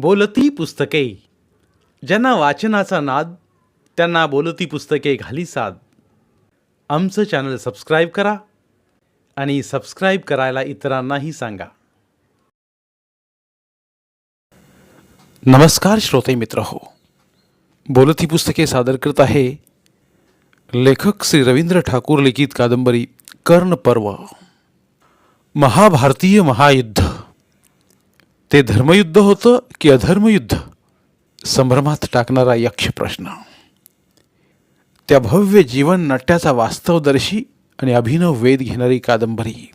बोलती पुस्तके. ज्यांना वाचनाचा नाद त्यांना बोलती पुस्तके घाली साद. आमचं चॅनल सबस्क्राईब करा आणि सबस्क्राईब करायला इतरांनाही सांगा. नमस्कार श्रोते मित्र हो. बोलती पुस्तके सादर करत आहे लेखक श्री रवींद्र ठाकूर लिखित कादंबरी कर्ण पर्व महाभारतीय महायुद्ध. ते धर्मयुद्ध होतं की अधर्मयुद्ध? संभ्रमात टाकणारा यक्ष प्रश्न. त्या भव्य जीवन नाट्याचा वास्तवदर्शी आणि अभिनव वेध घेणारी कादंबरी.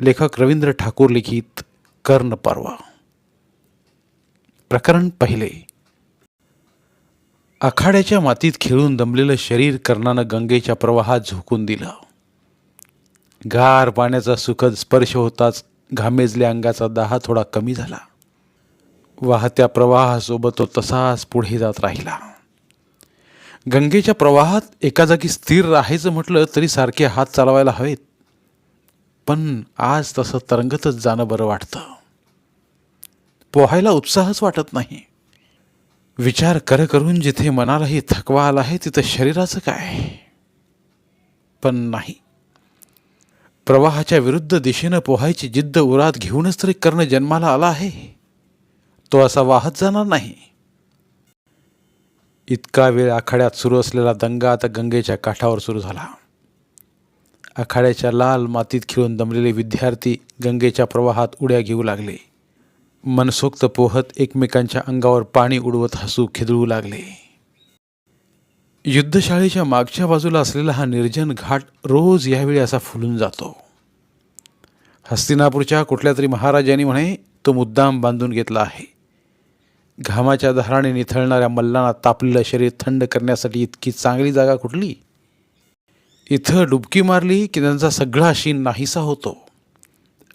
लेखक रवींद्र ठाकूर लिखित कर्ण पर्व. प्रकरण पहिले. आखाड्याच्या मातीत खेळून दमलेलं शरीर कर्णानं गंगेच्या प्रवाहात झोकून दिलं. गार पाण्याचा सुखद स्पर्श होताच घामेजल्या अंगाचा दाह थोडा कमी झाला. वाहत्या प्रवाहासोबत तो तसाच पुढे जात राहिला. गंगेच्या प्रवाहात एका जागी स्थिर राहायचं म्हटलं तरी सारखे हात चालवायला हवेत. पण आज तसं तरंगतच जाणं बरं वाटतं. पोहायला उत्साहच वाटत नाही. विचार कर करून जिथे मनालाही थकवा आला आहे तिथं शरीराचं काय? पण नाही. प्रवाहाच्या विरुद्ध दिशेनं पोहायची जिद्द उरात घेऊनच तरी कर्ण जन्माला आला आहे. तो असा वाहत जाणार नाही. इतका वेळ आखाड्यात सुरू असलेला दंगा आता गंगेच्या काठावर सुरू झाला. आखाड्याच्या लाल मातीत खिळून दमलेले विद्यार्थी गंगेच्या प्रवाहात उड्या घेऊ लागले. मनसोक्त पोहत एकमेकांच्या अंगावर पाणी उडवत हसू खिदळू लागले. युद्धशाळेच्या मागच्या बाजूला असलेला हा निर्जन घाट रोज यावेळी असा फुलून जातो. हस्तिनापूरच्या कुठल्या तरी महाराजांनी म्हणे तो मुद्दाम बांधून घेतला आहे. घामाच्या धाराने निथळणाऱ्या मल्लांना तापलेलं शरीर थंड करण्यासाठी इतकी चांगली जागा कुठली? इथं डुबकी मारली की त्यांचा सगळा शीन नाहीसा होतो.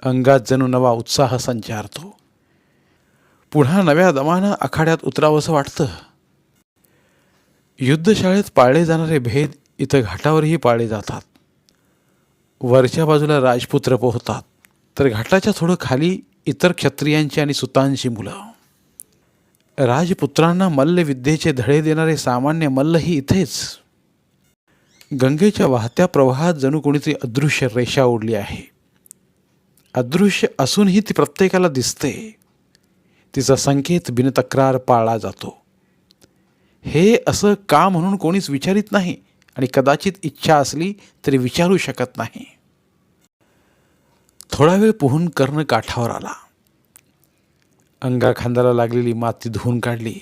अंगात जणू नवा उत्साह संचारतो. पुन्हा नव्या दमानं आखाड्यात उतरावंसं वाटतं. युद्धशाळेत पाळले जाणारे भेद इथं घाटावरही पाळले जातात. वरच्या बाजूला राजपुत्र पोहतात तर घाटाच्या थोडं खाली इतर क्षत्रियांची आणि सुतांची मुलं. राजपुत्रांना मल्लविद्येचे धडे देणारे सामान्य मल्लही इथेच. गंगेच्या वाहत्या प्रवाहात जणू कोणीतरी अदृश्य रेषा ओढली आहे. अदृश्य असूनही ती प्रत्येकाला दिसते. तिचा संकेत बिनतक्रार पाळला जातो. हे असं का म्हणून कोणीच विचारित नाही आणि कदाचित इच्छा असली तरी विचारू शकत नाही. थोडा वेळ पोहून कर्ण काठावर आला. अंगा खांद्याला लागलेली माती धुवून काढली.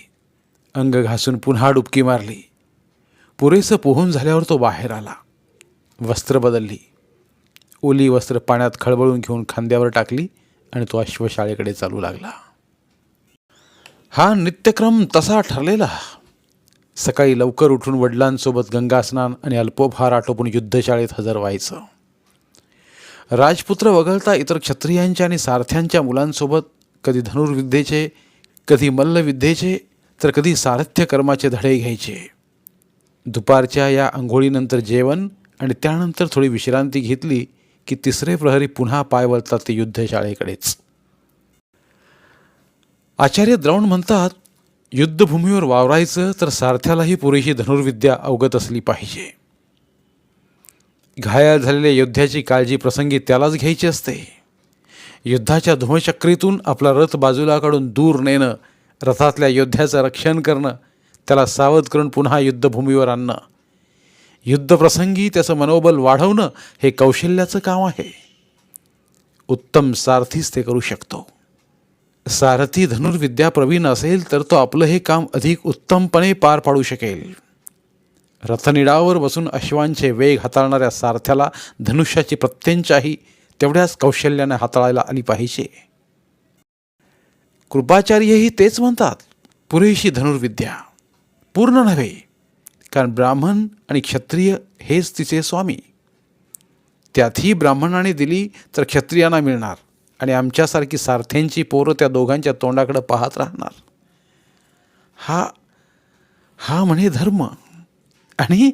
अंग घासून पुन्हा डुबकी मारली. पुरेसं पोहून झाल्यावर तो बाहेर आला. वस्त्र बदलली. ओली वस्त्र पाण्यात खळबळून घेऊन खांद्यावर टाकली आणि तो अश्वशाळेकडे चालू लागला. हा नित्यक्रम तसा ठरलेला. सकाळी लवकर उठून वडिलांसोबत गंगास्नान आणि अल्पोपहार आटोपून युद्धशाळेत हजर व्हायचं. राजपुत्र वगळता इतर क्षत्रियांच्या आणि सारथ्यांच्या मुलांसोबत कधी धनुर्विद्येचे कधी मल्लविद्येचे तर कधी सारथ्य कर्माचे धडे घ्यायचे. दुपारच्या या आंघोळीनंतर जेवण आणि त्यानंतर थोडी विश्रांती घेतली की तिसरे प्रहरी पुन्हा पाय वळतात ते युद्धशाळेकडेच. आचार्य द्रोण म्हणतात युद्धभूमीवर वावरायचं तर सारथ्यालाही पुरेशी धनुर्विद्या अवगत असली पाहिजे. घायाळ झालेल्या योद्ध्याची काळजी प्रसंगी त्यालाच घ्यायची असते. युद्धाच्या धुमचक्रीतून आपला रथ बाजूला काढून दूर नेणं रथातल्या योद्ध्याचं रक्षण करणं त्याला सावध करून पुन्हा युद्धभूमीवर आणणं. युद्धप्रसंगी त्याचं मनोबल वाढवणं हे कौशल्याचं काम आहे. उत्तम सारथीच ते करू शकतो. सारथी धनुर्विद्या प्रवीण असेल तर तो आपलं हे काम अधिक उत्तमपणे पार पाडू शकेल. रथनिडावर बसून अश्वांचे वेग हाताळणाऱ्या सारथ्याला धनुष्याची प्रत्यंचाही तेवढ्याच कौशल्याने हाताळायला आली पाहिजे. कृपाचार्यही तेच म्हणतात पुरेशी धनुर्विद्या पूर्ण नव्हे कारण ब्राह्मण आणि क्षत्रिय हेच तिचे स्वामी. त्यातही ब्राह्मणाने दिली तर क्षत्रियांना मिळणार. आणि आमच्यासारखी सारथ्यांची पोरं त्या दोघांच्या तोंडाकडं पाहत राहणार. हा हा म्हणे धर्म आणि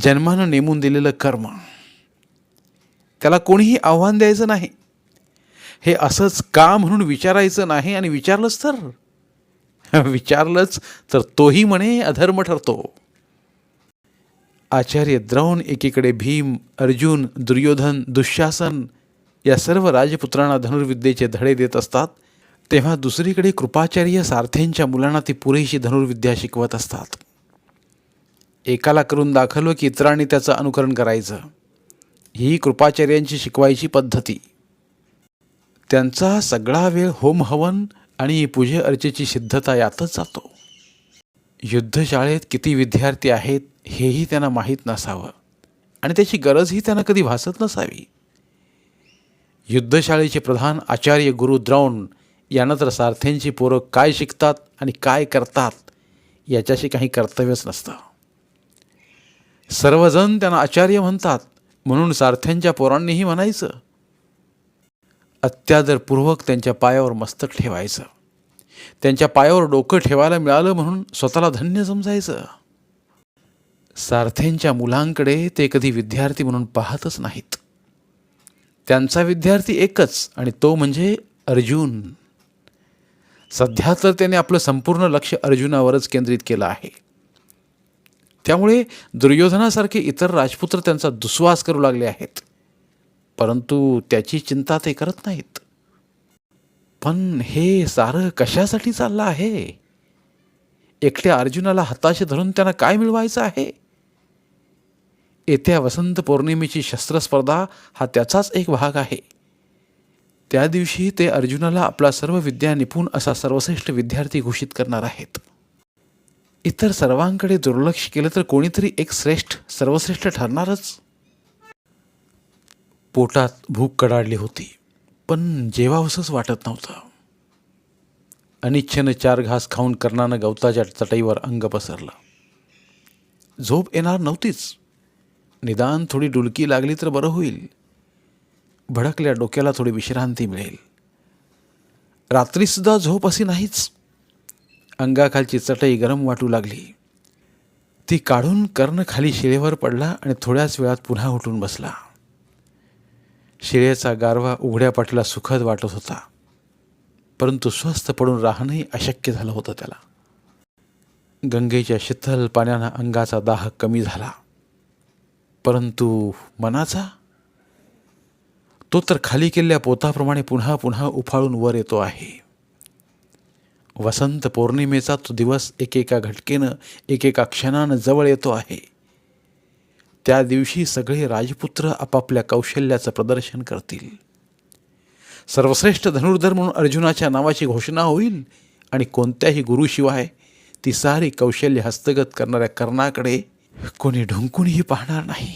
जन्मानं नेमून दिलेलं कर्म. त्याला कोणीही आव्हान द्यायचं नाही. हे असंच का म्हणून विचारायचं नाही आणि विचारलंच तर. विचारलंच तर तोही म्हणे अधर्म ठरतो. आचार्य द्रोण एकीकडे भीम अर्जुन दुर्योधन दुःशासन या सर्व राजपुत्रांना धनुर्विद्येचे धडे देत असतात तेव्हा दुसरीकडे कृपाचार्य सारथ्यांच्या मुलांना ती पुरेशी धनुर्विद्या शिकवत असतात. एकाला करून दाखवलं की इतरांनी त्याचं अनुकरण करायचं. ही कृपाचार्यांची शिकवायची पद्धती. त्यांचा सगळा वेळ होम हवन आणि पूजे अर्चेची सिद्धता यातच जातो. युद्धशाळेत किती विद्यार्थी आहेत हेही त्यांना माहीत नसावं. आणि त्याची गरजही त्यांना कधी भासत नसावी. युद्धशाळेचे प्रधान आचार्य गुरु द्रोण यांना तर सारथ्यांची पोरं काय शिकतात आणि काय करतात याच्याशी काही कर्तव्यच नसतं. सर्वजण त्यांना आचार्य म्हणतात. म्हणून सारथ्यांच्या पोरांनीही म्हणायचं. अत्यादरपूर्वक त्यांच्या पायावर मस्तक ठेवायचं. त्यांच्या पायावर डोकं ठेवायला मिळालं म्हणून स्वतःला धन्य समजायचं. सारथ्यांच्या मुलांकडे ते कधी विद्यार्थी म्हणून पाहतच नाहीत. त्यांचा विद्यार्थी एकच आणि तो म्हणजे अर्जुन. सध्या तर त्याने आपलं संपूर्ण लक्ष अर्जुनावरच केंद्रित केलं आहे. त्यामुळे दुर्योधनासारखे इतर राजपुत्र त्यांचा दुस्वास करू लागले आहेत. परंतु त्याची चिंता ते करत नाहीत. पण हे सारं कशासाठी चाललं आहे? एकट्या अर्जुनाला हाताशी धरून त्यांना काय मिळवायचं आहे? येत्या वसंत पौर्णिमेची शस्त्रस्पर्धा हा त्याचाच एक भाग आहे. त्या दिवशी ते अर्जुनाला आपला सर्व विद्या निपुण असा सर्वश्रेष्ठ विद्यार्थी घोषित करणार आहेत. इतर सर्वांकडे दुर्लक्ष केलं तर कोणीतरी एक श्रेष्ठ सर्वश्रेष्ठ ठरणारच. पोटात भूक कडाडली होती पण जेवावसंच वाटत नव्हतं. अनिच्छेनं चार घास खाऊन कर्णानं गवताच्या चटईवर अंग पसरलं. झोप येणार नव्हतीच. निदान थोडी डुलकी लागली तर बरं होईल. भडकल्या डोक्याला थोडी विश्रांती मिळेल. रात्रीसुद्धा झोप अशी नाहीच. अंगाखालची चटई गरम वाटू लागली. ती काढून कर्ण खाली शिळेवर पडला आणि थोड्याच वेळात पुन्हा उठून बसला. शिळेचा गारवा उघड्या पाठीला सुखद वाटत होता. परंतु स्वस्थ पडून राहणंही अशक्य झालं होतं त्याला. गंगेच्या शीतल पाण्यानं अंगाचा दाह कमी झाला. परंतु मनाचा? तो तर खाली केलेल्या पोताप्रमाणे पुन्हा पुन्हा उफाळून वर येतो आहे. वसंत पौर्णिमेचा तो दिवस एकेका घटकेनं एकेका क्षणानं जवळ येतो आहे. त्या दिवशी सगळे राजपुत्र आपापल्या कौशल्याचं प्रदर्शन करतील. सर्वश्रेष्ठ धनुर्धर म्हणून अर्जुनाच्या नावाची घोषणा होईल आणि कोणत्याही गुरुशिवाय ती सारी कौशल्य हस्तगत करणाऱ्या कर्णाकडे कोणी ढुंकूनही पाहणार नाही.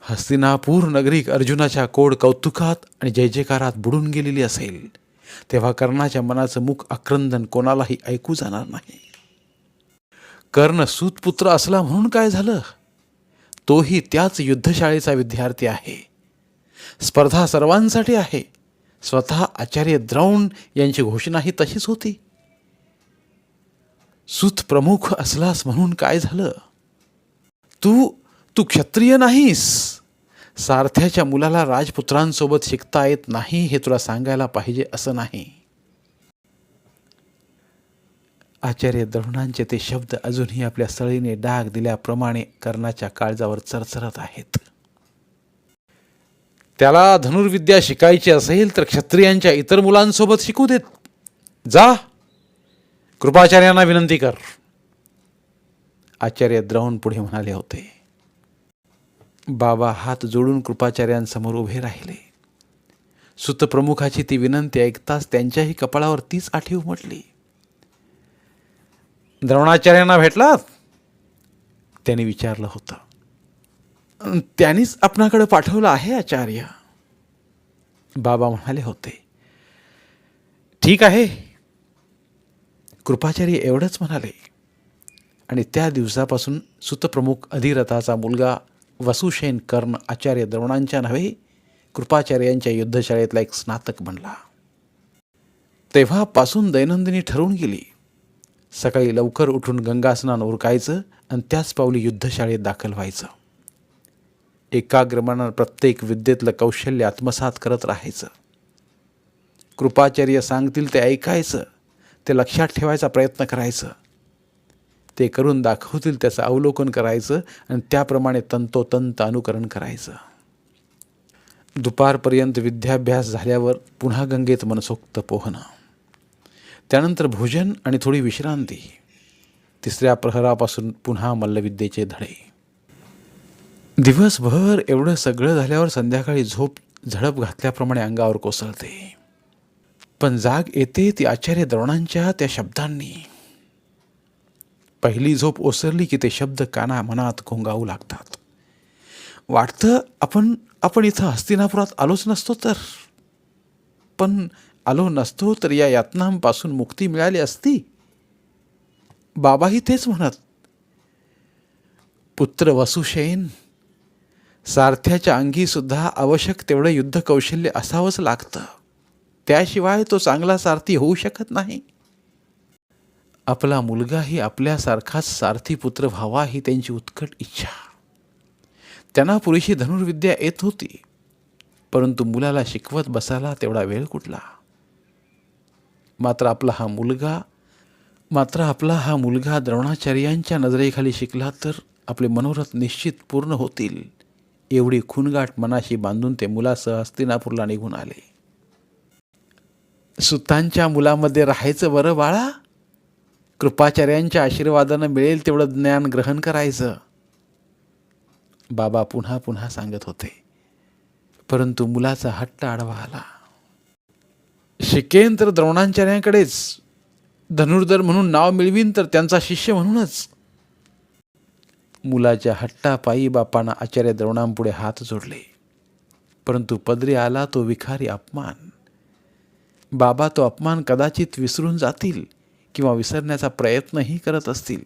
हस्तिनापूर नगरी अर्जुनाच्या कोड कौतुकात आणि जय जयकारात बुडून गेलेली असेल तेव्हा कर्णाच्या मनाचं मुख आक्रंदन कोणालाही ऐकू जाणार नाही. कर्ण सूतपुत्र असला म्हणून काय झालं? तोही त्याच युद्धशाळेचा विद्यार्थी आहे. स्पर्धा सर्वांसाठी आहे. स्वतः आचार्य द्रौण यांची घोषणाही तशीच होती. सुत प्रमुख असलास म्हणून काय झालं? तू तू क्षत्रिय नाहीस. सारथ्याच्या मुलाला राजपुत्रांसोबत शिकता येत नाही हे तुला सांगायला पाहिजे असं नाही. आचार्य द्रोणांचे ते शब्द अजूनही आपल्या सळीने डाग दिल्याप्रमाणे कर्णाच्या काळजावर चरचरत आहेत. त्याला धनुर्विद्या शिकायची असेल तर क्षत्रियांच्या इतर मुलांसोबत शिकू देत. जा. कृपाचार्यांना विनंती कर. आचार्य द्रवण पुढे म्हणाले होते बाबा हात जोडून कृपाचार्यांसमोर उभे राहिले. सुतप्रमुखाची ती विनंती ऐकताच त्यांच्याही कपाळावर तीच आठी उमटली. द्रोणाचार्यांना भेटलात? त्यांनी विचारलं होतं. त्यांनीच आपणाकडे पाठवलं आहे आचार्य. बाबा म्हणाले होते ठीक आहे. कृपाचार्य एवढंच म्हणाले. आणि त्या दिवसापासून सुतप्रमुख अधिरथाचा मुलगा वसुशेन कर्ण आचार्य द्रोणांच्या नव्हे कृपाचार्यांच्या युद्धशाळेतला एक स्नातक बनला. तेव्हापासून दैनंदिनी ठरवून गेली. सकाळी लवकर उठून गंगास्नान उरकायचं आणि त्याच पावली युद्धशाळेत दाखल व्हायचं. एकाग्र मनानं प्रत्येक विद्येतलं कौशल्य आत्मसात करत राहायचं. कृपाचार्य सांगतील ते ऐकायचं. ते लक्षात ठेवायचा प्रयत्न करायचं. ते करून दाखवतील त्याचं अवलोकन करायचं आणि त्याप्रमाणे तंतोतंत अनुकरण करायचं. दुपारपर्यंत विद्याभ्यास झाल्यावर पुन्हा गंगेत मनसोक्त पोहणं. त्यानंतर भोजन आणि थोडी विश्रांती. तिसऱ्या प्रहरापासून पुन्हा मल्लविद्येचे धडे. दिवसभर एवढं सगळं झाल्यावर संध्याकाळी झोप झडप घातल्याप्रमाणे अंगावर कोसळते. पण जाग येते ती आचार्य द्रोणांच्या त्या शब्दांनी. पहिली झोप ओसरली की ते शब्द काना मनात घोंगावू लागतात. वाटतं आपण आपण इथं हस्तिनापुरात आलोच नसतो तर. पण आलो नसतो तर या यातनांपासून मुक्ती मिळाली असती. बाबाही तेच म्हणत पुत्र वसुशेन सारथ्याच्या अंगी सुद्धा आवश्यक तेवढं युद्ध कौशल्य असावंच लागतं. त्याशिवाय तो चांगला सारथी होऊ शकत नाही. आपला मुलगाही आपल्यासारखाच सारथी पुत्र व्हावा ही त्यांची उत्कट इच्छा. त्यांना पुरेशी धनुर्विद्या येत होती परंतु मुलाला शिकवत बसायला तेवढा वेळ कुठला? मात्र आपला हा मुलगा मात्र आपला हा मुलगा द्रोणाचार्यांच्या नजरेखाली शिकला तर आपले मनोरथ निश्चित पूर्ण होतील. एवढी खुनगाठ मनाशी बांधून ते मुलासह हस्तिनापूरला निघून आले. सुतांच्या मुलामध्ये राहायचं बरं बाळा? कृपाचार्यांच्या आशीर्वादानं मिळेल तेवढं ज्ञान ग्रहण करायचं. बाबा पुन्हा पुन्हा सांगत होते. परंतु मुलाचा हट्ट आडवा आला. शिकेन तर द्रोणाचार्यांकडेच. धनुर्धर म्हणून नाव मिळवीन तर त्यांचा शिष्य म्हणूनच. मुलाच्या हट्टापायी बापानं आचार्य द्रोणांपुढे हात जोडले. परंतु पदरी आला तो विखारी अपमान. बाबा तो अपमान कदाचित विसरून जातील किंवा विसरण्याचा प्रयत्नही करत असतील.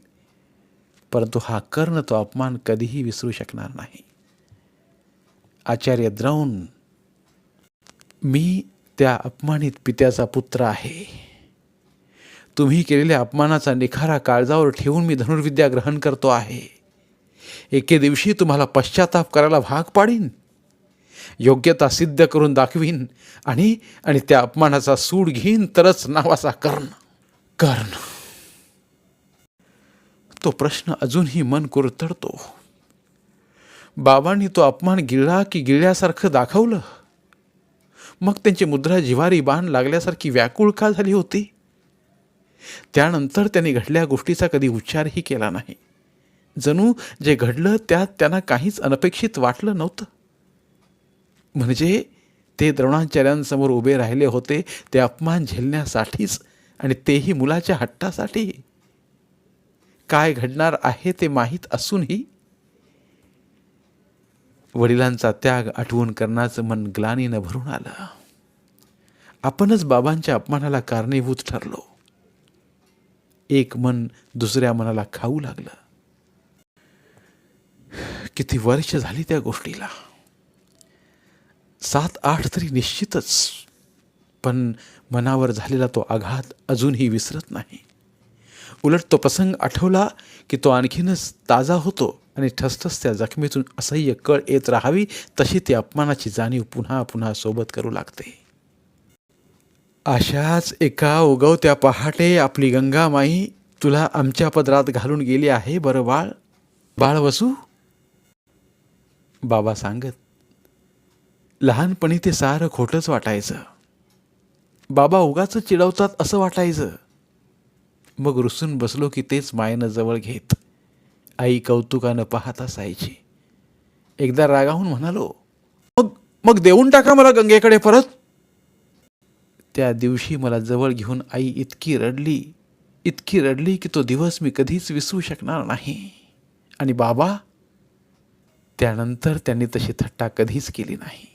परंतु हा कर्ण तो अपमान कधीही विसरू शकणार नाही. आचार्य द्रौण मी त्या अपमानित पित्याचा पुत्र आहे. तुम्ही केलेल्या अपमानाचा निखारा काळजावर ठेवून मी धनुर्विद्या ग्रहण करतो आहे. एके दिवशी तुम्हाला पश्चाताप करायला भाग पाडीन. योग्यता सिद्ध करून दाखवीन आणि आणि त्या अपमानाचा सूड घेईन तरच नावाचा कर्ण कर्ण. तो प्रश्न अजूनही मन कुरतडतो. बाबांनी तो अपमान गिळला की गिळल्यासारखं दाखवलं. मग त्यांची मुद्रा जिवारी बाण लागल्यासारखी व्याकुळ का झाली होती? त्यानंतर त्यांनी घडल्या गोष्टीचा कधी उच्चारही केला नाही. जणू जे घडलं त्यात त्यांना काहीच अनपेक्षित वाटलं नव्हतं. म्हणजे ते द्रोणाचार्यांसमोर उभे राहिले होते ते अपमान झेलण्यासाठीच आणि तेही मुलाच्या हट्टासाठी. काय घडणार आहे ते माहीत असूनही वडिलांचा त्याग आठवून करण्याचं मन ग्लानीनं भरून आलं. आपणच बाबांच्या अपमानाला कारणीभूत ठरलो. एक मन दुसऱ्या मनाला खाऊ लागलं. किती वर्ष झाली त्या गोष्टीला? सात आठ तरी निश्चितच. पण मनावर झालेला तो आघात अजूनही विसरत नाही. उलट तो प्रसंग आठवला की तो आणखीनच ताजा होतो आणि ठसठस त्या जखमेतून असह्य कळ येत राहावी तशी ती अपमानाची जाणीव पुन्हा पुन्हा सोबत करू लागते. अशाच एका उगवत्या पहाटे आपली गंगामाई तुला आमच्या पदरात घालून गेली आहे बरं बाळ? बाळ वसू? बाबा सांगत लहानपणी ते सारं खोटंच वाटायचं. बाबा उगाच चिडवतात असं वाटायचं. मग रुसून बसलो की तेच मायनं जवळ घेत. आई कौतुकानं पाहत असायची. एकदा रागाहून म्हणालो मग मग देऊन टाका मला गंगेकडे परत. त्या दिवशी मला जवळ घेऊन आई इतकी रडली इतकी रडली की तो दिवस मी कधीच विसरू शकणार नाही. आणि बाबा त्यानंतर त्यांनी तशी थट्टा कधीच केली नाही.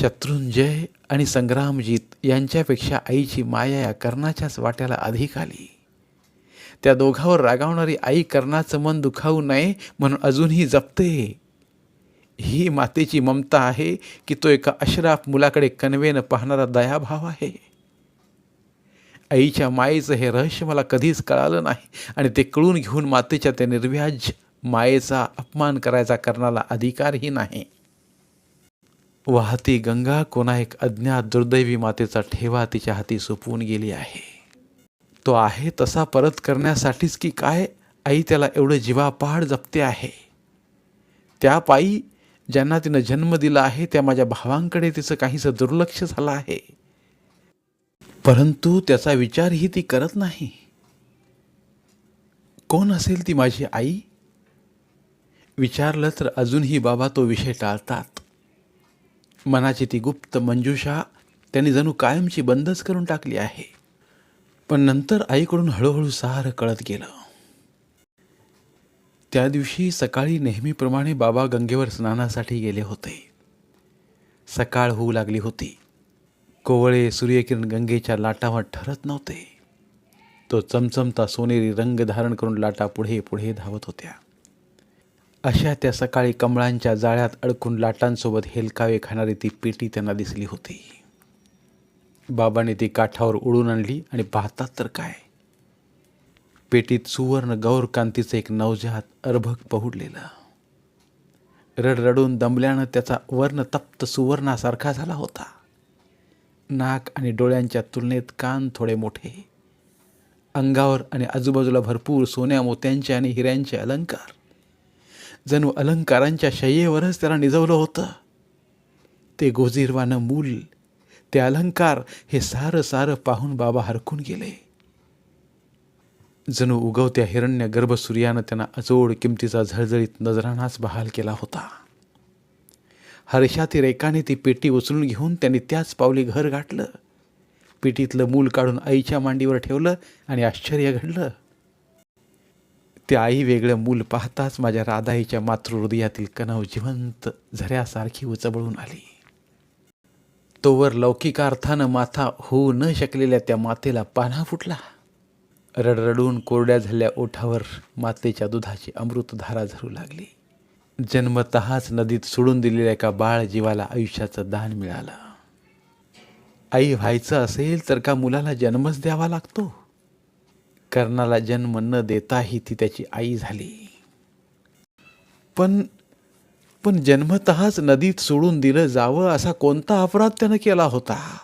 शत्रुंजय आणि संग्रामजीत यांच्यापेक्षा आईची माया या कर्णाच्याच वाट्याला अधिक आली. त्या दोघावर रागावणारी आई कर्णाचं मन दुखावू नये म्हणून अजूनही जपते. ही मातेची ममता आहे की तो एका अशराफ मुलाकडे कणवेनं पाहणारा दयाभाव आहे. आईच्या मायेचं हे रहस्य मला कधीच कळालं नाही आणि ते कळून घेऊन मातेच्या त्या निर्व्याज मायेचा अपमान करायचा कर्णाला अधिकारही नाही. वाहती गंगा कोणा एक अज्ञात दुर्दैवी मातेचा ठेवा तिच्या हाती सोपवून गेली आहे. तो आहे तसा परत करण्यासाठीच की काय? आई त्याला एवढं जीवापहाड जपते आहे. त्या पायी ज्यांना तिनं जन्म दिला आहे त्या माझ्या भावांकडे तिचं काहीसं दुर्लक्ष झालं आहे. परंतु त्याचा विचारही ती करत नाही. कोण असेल ती माझी आई? विचारलं तर अजूनही बाबा तो विषय टाळतात. मनाची ती गुप्त मंजुषा त्यांनी जणू कायमची बंदच करून टाकली आहे. पण नंतर आईकडून हळूहळू सारं कळत गेलं. त्या दिवशी सकाळी नेहमीप्रमाणे बाबा गंगेवर स्नानासाठी गेले होते. सकाळ होऊ लागली होती. कोवळे सूर्यकिरण गंगेच्या लाटावर ठरत नव्हते. तो चमचमता सोनेरी रंग धारण करून लाटा पुढे पुढे धावत होत्या. अशा त्या सकाळी कमळांच्या जाळ्यात अडकून लाटांसोबत हेलकावे खाणारी ती पेटी त्यांना दिसली होती. बाबाने ती काठावर उडून आणली आणि पाहतात तर काय? पेटीत सुवर्ण गौरकांतीचं एक नवजात अर्भक पहुडलेलं. रडरडून दमल्यानं त्याचा वर्ण तप्त सुवर्णासारखा झाला होता. नाक आणि डोळ्यांच्या तुलनेत कान थोडे मोठे. अंगावर आणि आजूबाजूला भरपूर सोन्या मोत्यांचे आणि हिऱ्यांचे अलंकार. जणू अलंकारांच्या शय्येवरच त्याला निजवलं होतं. ते गोजीरवानं मूल ते अलंकार हे सारं सारं पाहून बाबा हरकून गेले. जणू उगवत्या हिरण्य गर्भसूर्यानं त्यांना अजोड किमतीचा झळझळीत नजरानाच बहाल केला होता. हर्षाती रेकाने ती पेटी उचलून घेऊन त्यांनी त्याच पावली घर गाठलं. पेटीतलं मूल काढून आईच्या मांडीवर ठेवलं आणि आश्चर्य घडलं. ते आई वेगळं मूल पाहताच माझ्या राधाईच्या मातृहृदयातील कणव जिवंत झऱ्यासारखी उचबळून आली. तोवर लौकिकार्थानं माथा होऊ न शकलेल्या त्या मातेला पान्हा फुटला. रडरडून कोरड्या झालेल्या ओठावर मातेच्या दुधाची अमृतधारा झरू लागली. जन्मतःच नदीत सोडून दिलेल्या एका बाळ जीवाला आयुष्याचं दान मिळालं. आई व्हायचं असेल तर का मुलाला जन्मच द्यावा लागतो? कर्णाला जन्म न देताही ती त्याची आई झाली. पण पण जन्मतःच नदीत सोडून दिलं जावं असा कोणता अपराध त्यानं केला होता?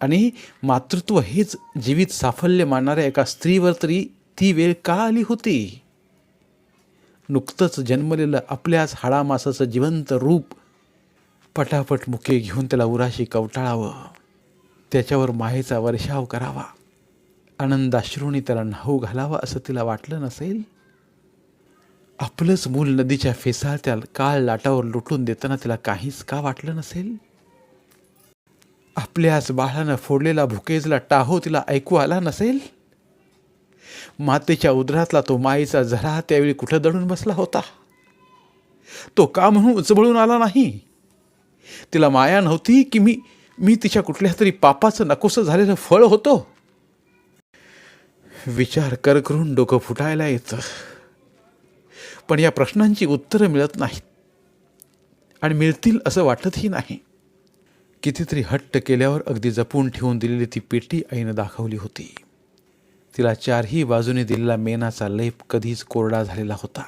आणि मातृत्व हेच जीवित साफल्य मानणाऱ्या एका स्त्रीवर तरी ती वेळ का आली होती? नुकतंच जन्मलेलं आपल्याच हाडामासाचं जिवंत रूप पटापट मुके घेऊन त्याला उराशी कवटाळावं. त्याच्यावर मायेचा वर्षाव करावा. आनंदाश्रूने त्याला न्हाऊ घालावा असं तिला वाटलं नसेल? आपलंच मूल नदीच्या फेसाळत्या काळ लाटावर लुटून देताना तिला काहीच का वाटलं नसेल? आपल्याच बाळानं फोडलेला भुकेजला टाहो तिला ऐकू आला नसेल? मातेच्या उदरातला तो माईचा झरा त्यावेळी कुठं दडून बसला होता? तो का म्हणून उचबळून आला नाही? तिला माया नव्हती की मी मी तिच्या कुठल्या तरी पापाचं नकोसं झालेलं फळ होतो? विचार कर करून डोकं फुटायला येतं पण या प्रश्नांची उत्तरं मिळत नाहीत. आणि मिळतील असं वाटतही नाही. कितीतरी हट्ट केल्यावर अगदी जपून ठेवून दिलेली ती पेटी आईनं दाखवली होती. तिला चारही बाजूने दिलेला मेनाचा लेप कधीच कोरडा झालेला होता.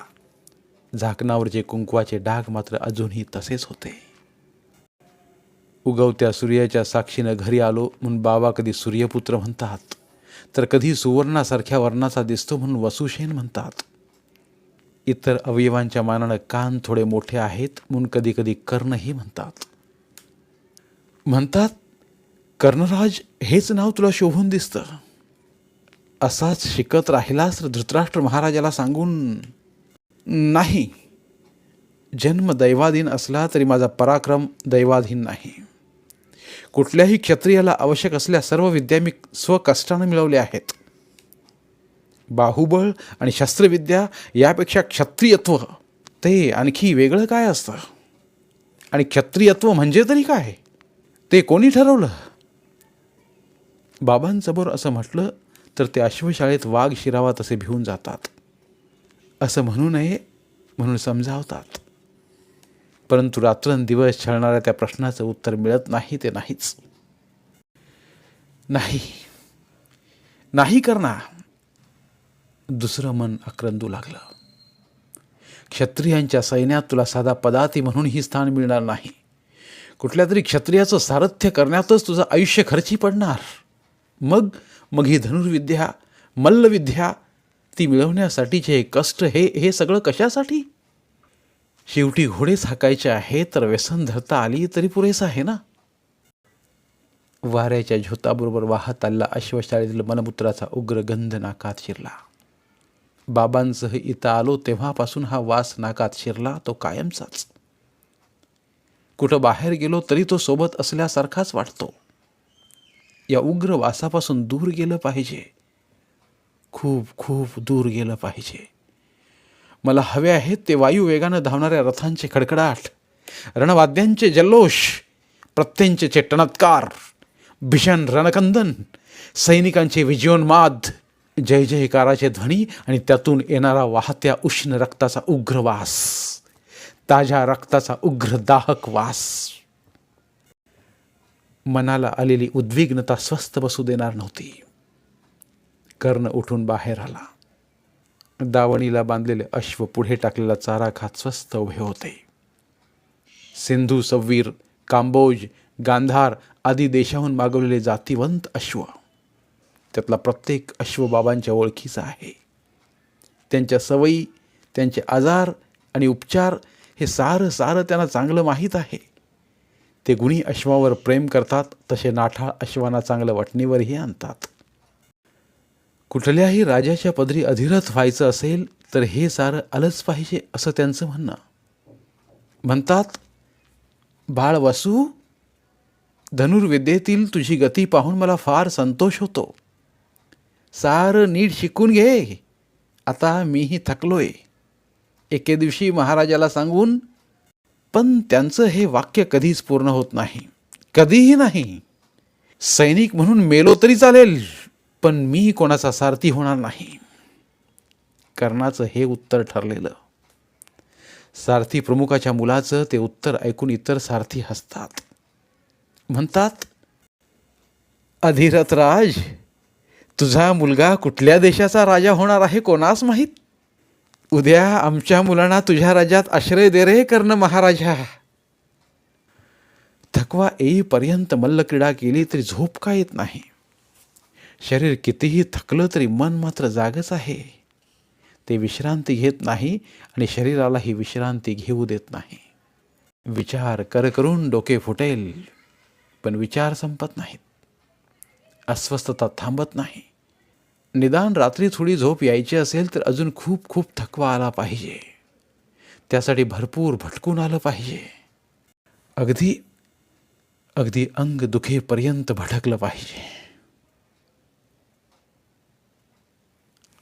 झाकणावरचे कुंकवाचे डाग मात्र अजूनही तसेच होते. उगवत्या सूर्याच्या साक्षीनं घरी आलो म्हणून बाबा कधी सूर्यपुत्र म्हणतात. तर कधी सुवर्णासारख्या वर्णाचा दिसतो म्हणून वसुशेन म्हणतात. इतर अवयवांच्या मानानं कान थोडे मोठे आहेत म्हणून कधी कधी कर्णही म्हणतात. म्हणतात कर्णराज हेच नाव तुला शोभून दिसतं. असाच शिकत राहिलास तर धृतराष्ट्र महाराजाला सांगून नाही. जन्म दैवाधीन असला तरी माझा पराक्रम दैवाधीन नाही. कुठल्याही क्षत्रियाला आवश्यक असल्या सर्व विद्या मी स्वकष्टानं मिळवल्या आहेत. बाहुबळ आणि शस्त्रविद्या यापेक्षा क्षत्रियत्व ते आणखी वेगळं काय असतं? आणि क्षत्रियत्व म्हणजे तरी काय? ते कोणी ठरवलं? बाबांसमोर असं म्हटलं तर ते अश्वशाळेत वाघ शिरावा तसे भिवून जातात. असं म्हणू नये म्हणून समजावतात. परंतु रात्रंदिवस छळणाऱ्या त्या प्रश्नाचं उत्तर मिळत नाही ते नाहीच. नाही. नाही करणार. दुसरं मन आक्रंदू लागलं. क्षत्रियांच्या सैन्यात तुला साधा पदाती म्हणूनही स्थान मिळणार नाही. कुठल्या तरी क्षत्रियाचं सारथ्य करण्यातच तुझं आयुष्य खर्ची पडणार. मग मग ही धनुर्विद्या मल्लविद्या ती मिळवण्यासाठीचे हे कष्ट हे हे सगळं कशासाठी? शेवटी घोडेच हाकायचे आहे तर व्यसन धरता आली तरी पुरेसं आहे ना? वाऱ्याच्या झोताबरोबर वाहत आलेला अश्वशाळेतील मनमूत्राचा उग्र गंध नाकात शिरला. बाबांसह इथं आलो तेव्हापासून हा वास नाकात शिरला तो कायमचाच. कुठं बाहेर गेलो तरी तो सोबत असल्यासारखाच वाटतो. या उग्र वासापासून दूर गेलं पाहिजे. खूप खूप दूर गेलं पाहिजे. मला हवे आहेत ते वायुवेगानं धावणाऱ्या रथांचे खडखडाट रणवाद्यांचे जल्लोष प्रत्यंचे चेटणत्कार भीषण रणकंदन सैनिकांचे विजयोन्माद जय जयकाराचे ध्वनी आणि त्यातून येणारा वाहत्या उष्ण रक्ताचा उग्र वास ताज्या रक्ताचा उग्र दाहक वास. मनाला आलेली उद्विग्नता स्वस्थ बसू देणार नव्हती. कर्ण उठून बाहेर आला. दावणीला बांधलेले अश्व पुढे टाकलेला चारा खात स्वस्त उभे होते. सिंधू सव्वीर कांबोज गांधार आदी देशाहून मागवलेले जातीवंत अश्व. त्यातला प्रत्येक अश्व बाबांच्या ओळखीचा आहे. त्यांच्या सवयी त्यांचे आजार आणि उपचार हे सारं सारं त्यांना चांगलं माहीत आहे. ते गुणी अश्वावर प्रेम करतात तसे नाठाळ अश्वांना चांगलं वटणीवरही आणतात. कुठल्याही राजाच्या पदरी अधिरथ व्हायचं असेल तर हे सारं आलंच पाहिजे असं त्यांचं म्हणणं. म्हणतात बाळ वसू धनुर्विद्येतील तुझी गती पाहून मला फार संतोष होतो. सारं नीट शिकून घे आता मीही थकलोय. एके दिवशी महाराजाला सांगून पण त्यांचं हे वाक्य कधीच पूर्ण होत नाही. कधीही नाही. सैनिक म्हणून मेलो तरी चालेल. पण मी कोणाचा सारथी होणार नाही. कर्णाचं हे उत्तर ठरलेलं. सारथी प्रमुखाच्या मुलाचं ते उत्तर ऐकून इतर सारथी हसतात. म्हणतात अधिरथ राज तुझा मुलगा कुठल्या देशाचा राजा होणार आहे कोणास माहीत? उद्या आमच्या मुलांना तुझ्या राज्यात आश्रय दे रे कर्ण महाराजा. थकवा येईपर्यंत मल्लक्रीडा केली तरी झोप का येत नाही? शरीर कितीही थकलं तरी मन मात्र जागच आहे. ते विश्रांती घेत नाही आणि शरीरालाही विश्रांती घेऊ देत नाही. विचार कर करून डोके फुटेल पण विचार संपत नाहीत. अस्वस्थता थांबत नाही. निदान रात्री थोडी झोप यायची असेल तर अजून खूप खूप थकवा आला पाहिजे. त्यासाठी भरपूर भटकून आलं पाहिजे. अगदी अगदी अंग दुखेपर्यंत भटकलं पाहिजे.